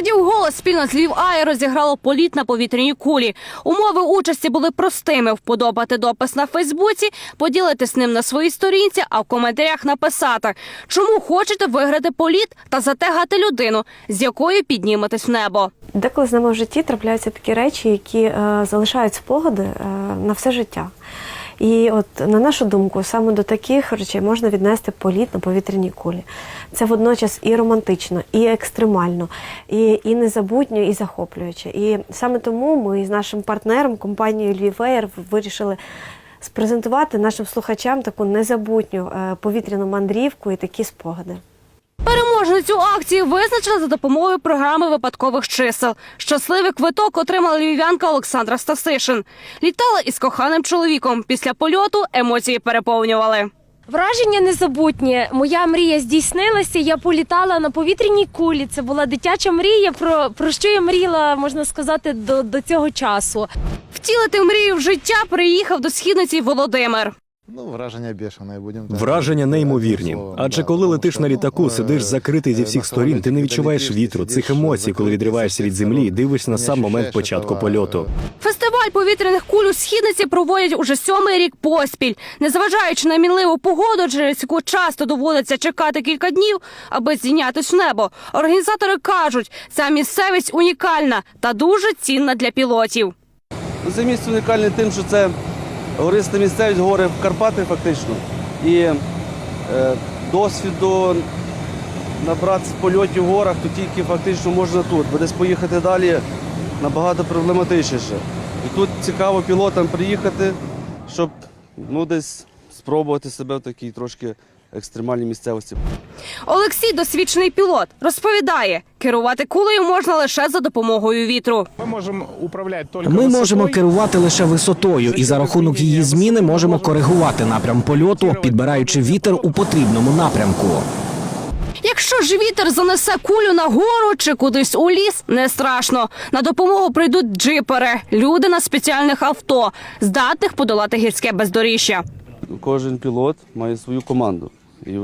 Радіо голос спільно з Львів Ай розіграло політ на повітряній кулі. Умови участі були простими: вподобати допис на Фейсбуці, поділитись ним на своїй сторінці, а в коментарях написати, чому хочете виграти політ та затегати людину, з якою підніметесь в небо. Деколи з нами в житті трапляються такі речі, які е, залишають спогади е, на все життя. І от на нашу думку, саме до таких речей можна віднести політ на повітряній кулі. Це водночас і романтично, і екстремально, і, і незабутньо, і захоплююче. І саме тому ми з нашим партнером, компанією Львівеєр, вирішили спрезентувати нашим слухачам таку незабутню е, повітряну мандрівку і такі спогади. Переможницю акції визначили за допомогою програми випадкових чисел. Щасливий квиток отримала львів'янка Олександра Стасишин. Літала із коханим чоловіком. Після польоту емоції переповнювали. Враження незабутнє. Моя мрія здійснилася. Я політала на повітряній кулі. Це була дитяча мрія, про, про що я мріяла, можна сказати, до, до цього часу. Втілити мрію в життя приїхав до східниці Володимир. Ну, враження бешене, будемо. Враження неймовірні. Адже коли летиш на ну, літаку, е, сидиш закритий зі всіх сторін, ти не відчуваєш вітру, цих емоцій, коли відриваєшся від землі і дивишся на сам момент початку польоту. Фестиваль повітряних куль у східниці проводять уже сьомий рік поспіль. Незважаючи на мінливу погоду, через яку часто доводиться чекати кілька днів, аби здійнятись в небо. Організатори кажуть, ця місцевість унікальна та дуже цінна для пілотів. Це місце унікальне тим, що це гориста місцевість, гори в Карпати фактично. І е, досвіду набрати польотів в горах, то тільки фактично можна тут, бо десь поїхати далі набагато проблематичніше. І тут цікаво пілотам приїхати, щоб ну, десь спробувати себе в такій трошки екстремальній місцевості. Олексій, досвідчений пілот, розповідає, керувати кулею можна лише за допомогою вітру. Ми можемо управляти тільки Ми можемо висотою. керувати лише висотою, і за рахунок її зміни можемо коригувати напрям польоту, підбираючи вітер у потрібному напрямку. Якщо ж вітер занесе кулю на гору чи кудись у ліс, не страшно. На допомогу прийдуть джипери, люди на спеціальних авто, здатних подолати гірське бездоріжжя. Кожен пілот має свою команду. І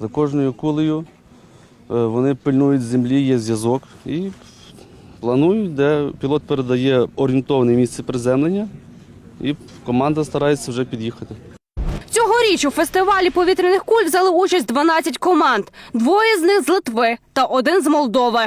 за кожною кулею е, вони пильнують землі, є зв'язок і планують, де пілот передає орієнтовне місце приземлення, і команда старається вже під'їхати. Цьогоріч у фестивалі повітряних куль взяли участь 12 команд. Двоє з них з Литви та один з Молдови.